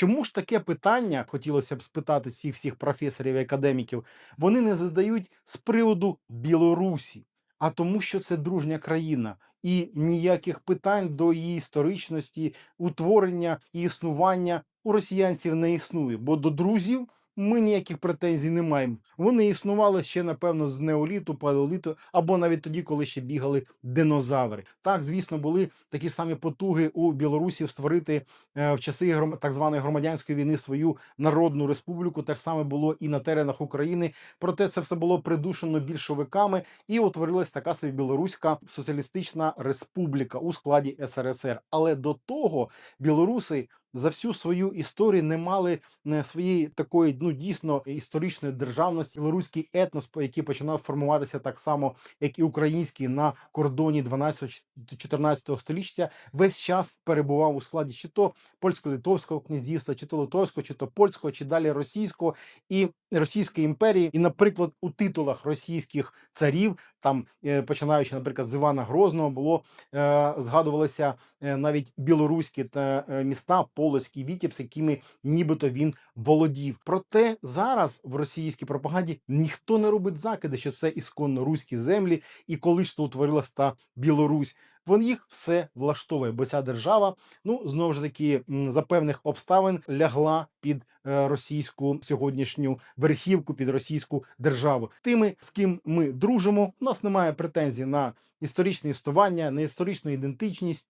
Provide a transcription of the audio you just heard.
Чому ж таке питання хотілося б спитати всіх всіх професорів і академіків? Вони не задають з приводу Білорусі, а тому, що це дружня країна, і ніяких питань до її історичності, утворення і існування у росіянців не існує, бо до друзів. Ми ніяких претензій не маємо. Вони існували ще, напевно, з неоліту, палеоліту, або навіть тоді, коли ще бігали динозаври. Так, звісно, були такі самі потуги у білорусів створити е, в часи гром... так званої громадянської війни свою народну республіку. Те ж саме було і на теренах України. Проте це все було придушено більшовиками, і утворилась така собі білоруська соціалістична республіка у складі СРСР. Але до того білоруси. За всю свою історію не мали е, своєї такої ну дійсно історичної державності. Білоруський етнос, який починав формуватися так само, як і український на кордоні 12-14 століття, весь час перебував у складі чи то польсько-литовського князівства, чи то литовського, чи то польського, чи далі російського і Російської імперії. І, наприклад, у титулах російських царів, там е, починаючи, наприклад, з Івана Грозного, було е, згадувалися навіть білоруські та е, міста, Полоцькі, Вітібс, якими нібито він володів. Проте зараз в російській пропаганді ніхто не робить закиди, що це ісконно руські землі, і колишньо утворилась та Білорусь. Вон їх все влаштовує, бо ця держава, ну знову ж таки, за певних обставин лягла під е, російську сьогоднішню верхівку, під російську державу. Тими, з ким ми дружимо, у нас немає претензій на історичне існування, на історичну ідентичність.